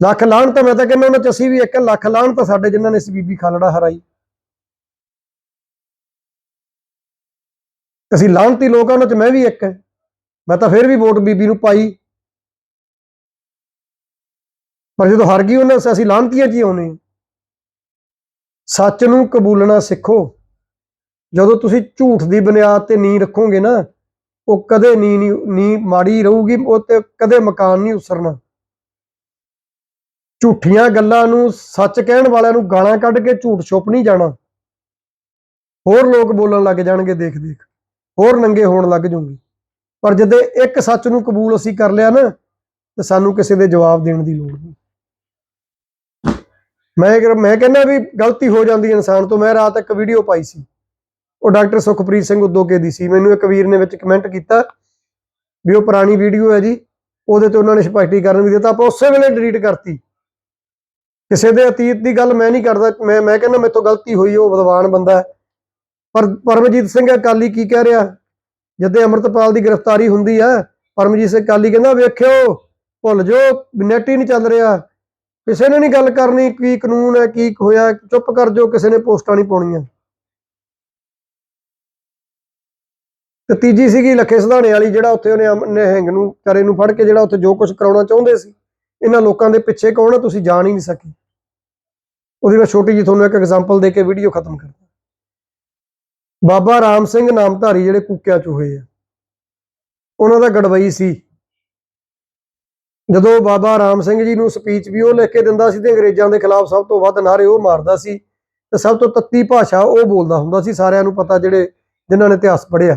ਲੱਖ ਲਾਹਣ ਤਾਂ ਮੈਂ ਤਾਂ ਕਹਿੰਦਾ ਉਹਨਾਂ ਚ ਅਸੀਂ ਵੀ ਇੱਕ ਲੱਖ ਲਾਹਣ ਤਾਂ ਸਾਡੇ ਜਿਨ੍ਹਾਂ ਨੇ ਇਸ ਬੀਬੀ ਖਾਲੜਾ ਹਰਾਈ। ਅਸੀਂ ਲਾਹਣਤੀ ਲੋਕਾਂ ਉਹਨਾਂ ਚ ਮੈਂ ਵੀ ਇੱਕ ਮੈਂ ਤਾਂ ਫਿਰ ਵੀ ਵੋਟ ਬੀਬੀ ਨੂੰ ਪਾਈ। ਪਰ ਜਦੋਂ ਹਾਰ ਗਈ ਉਹਨਾਂ ਅਸੀਂ ਲਾਹਣਤੀਆਂ ਚ ਹੀ ਆਉਨੇ ਹਾਂ। ਸੱਚ ਨੂੰ ਕਬੂਲਣਾ ਸਿੱਖੋ। ਜਦੋਂ ਤੁਸੀਂ ਝੂਠ ਦੀ ਬੁਨਿਆਦ ਤੇ ਨੀ ਰੱਖੋਗੇ ਨਾ, ਉਹ ਕਦੇ ਨੀ ਨੀ ਨੀ ਮਾੜੀ ਰਹੂਗੀ, ਉਹ ਤੇ ਕਦੇ ਮਕਾਨ ਨਹੀਂ ਉਸਰਨਾ। ਝੂਠੀਆਂ ਗੱਲਾਂ ਨੂੰ ਸੱਚ ਕਹਿਣ ਵਾਲਿਆਂ ਨੂੰ ਗਾਲਾਂ ਕੱਢ ਕੇ ਝੂਠ ਛੁਪ ਨਹੀਂ ਜਾਣਾ। ਹੋਰ ਲੋਕ ਬੋਲਣ ਲੱਗ ਜਾਣਗੇ ਦੇਖ ਦੇਖ। ਹੋਰ ਨੰਗੇ ਹੋਣ ਲੱਗ ਜੂਗੀ ਪਰ ਜਦੋਂ ਇੱਕ ਸੱਚ ਨੂੰ ਕਬੂਲ ਅਸੀਂ ਕਰ ਲਿਆ ਨਾ, ਤੇ ਸਾਨੂੰ ਕਿਸੇ ਦੇ ਜਵਾਬ ਦੇਣ ਦੀ ਲੋੜ ਨਹੀਂ। ਮੈਂ ਮੈਂ ਕਹਿੰਦਾ ਵੀ ਗਲਤੀ ਹੋ ਜਾਂਦੀ ਇਨਸਾਨ ਤੋਂ। ਮੈਂ ਰਾਤ ਇੱਕ ਵੀਡੀਓ ਪਾਈ ਸੀ। ਉਹ ਡਾਕਟਰ ਸੁਖਪ੍ਰੀਤ ਸਿੰਘ ਉਦੋਕੇ ਦੀ ਸੀ। ਮੈਨੂੰ ਇੱਕ ਵੀਰ ਨੇ ਵਿੱਚ ਕਮੈਂਟ ਕੀਤਾ ਵੀ ਉਹ ਪੁਰਾਣੀ ਵੀਡੀਓ ਹੈ ਜੀ। ਉਹਦੇ ਤੇ ਉਹਨਾਂ ਨੇ ਸਪਸ਼ਟੀਕਰਨ ਵੀ ਦਿੱਤਾ। ਆਪਾਂ ਉਸੇ ਵੇਲੇ ਡਿਲੀਟ ਕਰਤੀ। ਕਿਸੇ ਦੇ ਅਤੀਤ ਦੀ ਗੱਲ ਮੈਂ ਨਹੀਂ ਕਰਦਾ। ਮੈਂ ਮੈਂ ਕਹਿੰਦਾ ਮੇਥੋਂ ਗਲਤੀ ਹੋਈ, ਉਹ ਵਿਦਵਾਨ ਬੰਦਾ ਹੈ। ਪਰ ਪਰਮਜੀਤ ਸਿੰਘ ਅਕਾਲੀ ਕੀ ਕਹਿ ਰਿਹਾ? ਜਦੇ ਅਮਰਤਪਾਲ ਦੀ ਗ੍ਰਿਫਤਾਰੀ ਹੁੰਦੀ ਆ ਪਰਮਜੀਤ ਸਿੰਘ ਅਕਾਲੀ ਕਹਿੰਦਾ, ਵੇਖਿਓ, ਭੁੱਲ ਜੋ ਨੈਟ ਹੀ ਨਹੀਂ ਚੱਲ ਰਿਹਾ। ਕਿਸੇ ਨੇ ਨਹੀਂ ਗੱਲ ਕਰਨੀ ਕੀ ਕਾਨੂੰਨ ਹੈ, ਕੀ ਹੋਇਆ, ਚੁੱਪ ਕਰ ਜਾਓ, ਕਿਸੇ ਨੇ ਪੋਸਟਾਂ ਨਹੀਂ ਪਾਉਣੀਆਂ। ਤੇ ਤੀਜੀ ਸੀਗੀ ਲੱਖੇ ਸਿਧਾਣੇ ਵਾਲੀ, ਜਿਹੜਾ ਉੱਥੇ ਉਹਨੇ ਨਿਹੰਗ ਨੂੰ ਚਾਰੇ ਨੂੰ ਫੜ ਕੇ ਜਿਹੜਾ ਉੱਥੇ ਜੋ ਕੁਝ ਕਰਾਉਣਾ ਚਾਹੁੰਦੇ ਸੀ, ਇਹਨਾਂ ਲੋਕਾਂ ਦੇ ਪਿੱਛੇ ਕੌਣ ਹੈ ਤੁਸੀਂ ਜਾਣ ਹੀ ਨਹੀਂ ਸਕੇ। ਉਹਦੀ ਮੈਂ ਛੋਟੀ ਜੀ ਤੁਹਾਨੂੰ ਇੱਕ ਐਗਜ਼ਾਮਪਲ ਦੇ ਕੇ ਵੀਡੀਓ ਖਤਮ ਕਰਦਾ। ਬਾਬਾ ਰਾਮ ਸਿੰਘ ਨਾਮਧਾਰੀ ਜਿਹੜੇ ਕੁੱਕਿਆਂ ਚ ਹੋਏ ਆ, ਉਹਨਾਂ ਦਾ ਗੜਵਈ ਸੀ। ਜਦੋਂ ਬਾਬਾ ਰਾਮ ਸਿੰਘ ਜੀ ਨੂੰ ਸਪੀਚ ਵੀ ਉਹ ਲਿਖ ਕੇ ਦਿੰਦਾ ਸੀ ਤੇ ਅੰਗਰੇਜ਼ਾਂ ਦੇ ਖਿਲਾਫ ਸਭ ਤੋਂ ਵੱਧ ਨਾਰੇ ਉਹ ਮਾਰਦਾ ਸੀ, ਤੇ ਸਭ ਤੋਂ ਤੱਤੀ ਭਾਸ਼ਾ ਉਹ ਬੋਲਦਾ ਹੁੰਦਾ ਸੀ, ਸਾਰਿਆਂ ਨੂੰ ਪਤਾ ਜਿਹੜੇ ਜਿਨ੍ਹਾਂ ਨੇ ਇਤਿਹਾਸ ਪੜ੍ਹਿਆ।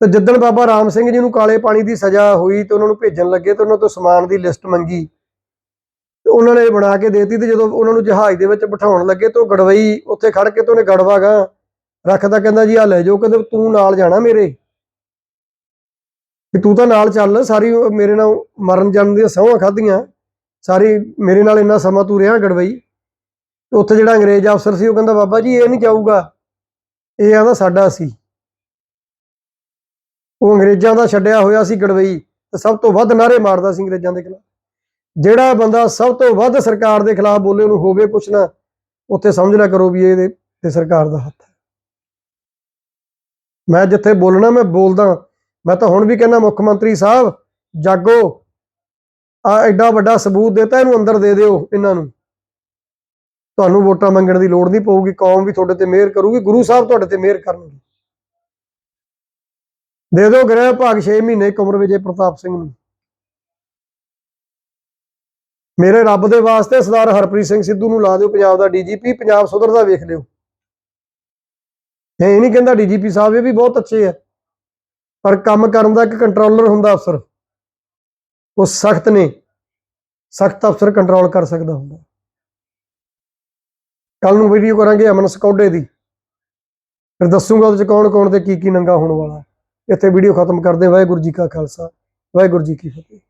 ਤੇ ਜਿੱਦਣ ਬਾਬਾ ਰਾਮ ਸਿੰਘ ਜੀ ਨੂੰ ਕਾਲੇ ਪਾਣੀ ਦੀ ਸਜ਼ਾ ਹੋਈ ਤੇ ਉਹਨਾਂ ਨੂੰ ਭੇਜਣ ਲੱਗੇ ਤੇ ਉਹਨਾਂ ਤੋਂ ਸਮਾਨ ਦੀ ਲਿਸਟ ਮੰਗੀ। ਤੇ ਉਹਨਾਂ ਨੇ ਬਣਾ ਕੇ ਦੇਤੀ ਤੇ ਜਦੋਂ ਉਹਨਾਂ ਨੂੰ ਜਹਾਜ਼ ਦੇ ਵਿੱਚ ਬਿਠਾਉਣ ਲੱਗੇ ਤੇ ਉਹ ਗੜਵਈ ਉੱਥੇ ਖੜ ਕੇ ਤੇ ਉਹਨੇ ਗੜਵਾਗਾ ਰੱਖਦਾ, ਕਹਿੰਦਾ ਜੀ ਆ ਲੈ ਜਾਓ, ਕਹਿੰਦੇ ਤੂੰ ਨਾਲ ਜਾਣਾ ਮੇਰੇ। ਕਿ ਤੂੰ ਤਾਂ ਨਾਲ ਚੱਲ, ਸਾਰੀ ਮੇਰੇ ਨਾਲ ਮਰਨ ਜਨਮ ਦੀਆਂ ਸਹੁੰਆਂ ਖਾਧੀਆਂ। ਸਾਰੀ ਮੇਰੇ ਨਾਲ ਇੰਨਾ ਸਮਾਂ ਤੂੰ ਰਿਹਾ ਗੜਵਈ। ਉੱਥੇ ਜਿਹੜਾ ਅੰਗਰੇਜ਼ ਅਫਸਰ ਸੀ, ਉਹ ਕਹਿੰਦਾ, ਬਾਬਾ ਜੀ, ਇਹ ਨਹੀਂ ਜਾਊਗਾ। ਇਹ ਆਂਦਾ ਸਾਡਾ ਸੀ। ਉਹ ਅੰਗਰੇਜ਼ਾਂ ਦਾ ਛੱਡਿਆ ਹੋਇਆ ਸੀ ਗੜਵਈ। ਤੇ ਸਭ ਤੋਂ ਵੱਧ ਨਾਰੇ ਮਾਰਦਾ ਸੀ ਅੰਗਰੇਜ਼ਾਂ ਦੇ ਖਿਲਾਫ। ਜਿਹੜਾ ਬੰਦਾ ਸਭ ਤੋਂ ਵੱਧ ਸਰਕਾਰ ਦੇ ਖਿਲਾਫ ਬੋਲੇ, ਉਹਨੂੰ ਹੋਵੇ ਕੁਛ ਨਾ, ਉੱਥੇ ਸਮਝ ਲਿਆ ਕਰੋ ਵੀ ਇਹਦੇ ਤੇ ਸਰਕਾਰ ਦਾ ਹੱਥ ਹੈ। ਮੈਂ ਜਿੱਥੇ ਬੋਲਣਾ, ਮੈਂ ਬੋਲਦਾ ਮੈਂ ਤਾਂ ਹੁਣ ਵੀ ਕਹਿੰਦਾ ਮੁੱਖ ਮੰਤਰੀ ਸਾਹਿਬ, ਜਾਗੋ, ਆ ਐਡਾ ਵੱਡਾ ਸਬੂਤ ਦਿੱਤਾ ਇਹਨੂੰ ਅੰਦਰ ਦੇ ਦਿਓ ਇਹਨਾਂ ਨੂੰ। ਤੁਹਾਨੂੰ ਵੋਟਾਂ ਮੰਗਣ ਦੀ ਲੋੜ ਨਹੀਂ ਪਊਗੀ, ਕੌਮ ਵੀ ਤੁਹਾਡੇ ਤੇ ਮਿਹਰ ਕਰੂਗੀ, ਗੁਰੂ ਸਾਹਿਬ ਤੁਹਾਡੇ ਤੇ ਮਿਹਰ ਕਰਨਗੇ। ਦੇ ਦਿਓ ਗ੍ਰਹਿ ਭਾਗ 6 ਮਹੀਨੇ ਕੁਮਰ ਵਿਜੇ ਪ੍ਰਤਾਪ ਸਿੰਘ ਨੂੰ। ਮੇਰੇ ਰੱਬ ਦੇ ਵਾਸਤੇ ਸਰਦਾਰ ਹਰਪ੍ਰੀਤ ਸਿੰਘ ਸਿੱਧੂ ਨੂੰ ਲਾ ਦਿਓ ਪੰਜਾਬ ਦਾ ਡੀਜੀਪੀ, ਪੰਜਾਬ ਸੁਧਰਦਾ ਵੇਖ ਲਿਓ। ਇਹ ਨਹੀਂ ਕਹਿੰਦਾ ਡੀਜੀਪੀ ਸਾਹਿਬ ਇਹ ਵੀ ਬਹੁਤ ਅੱਛੇ ਆ। ਪਰ ਕੰਮ ਕਰਨ ਦਾ ਇੱਕ ਕੰਟਰੋਲਰ ਹੁੰਦਾ ਅਫਸਰ। ਉਹ ਸਖਤ ਨੇ। ਸਖਤ ਅਫਸਰ ਕੰਟਰੋਲ ਕਰ ਸਕਦਾ ਹੁੰਦਾ। ਕੱਲ ਨੂੰ ਵੀਡੀਓ ਕਰਾਂਗੇ ਅਮਨ ਸਕੌਡੇ ਦੀ। ਫਿਰ ਦੱਸੂਗਾ ਉਹਦੇ ਚ ਕੌਣ ਕੌਣ ਤੇ ਕੀ ਕੀ ਨੰਗਾ ਹੋਣ ਵਾਲਾ। ਇੱਥੇ ਵੀਡੀਓ ਖਤਮ ਕਰਦੇ ਵਾਹਿਗੁਰੂ ਜੀ ਕਾ ਖਾਲਸਾ। ਵਾਹਿਗੁਰੂ ਜੀ ਕੀ ਫਤਿਹ।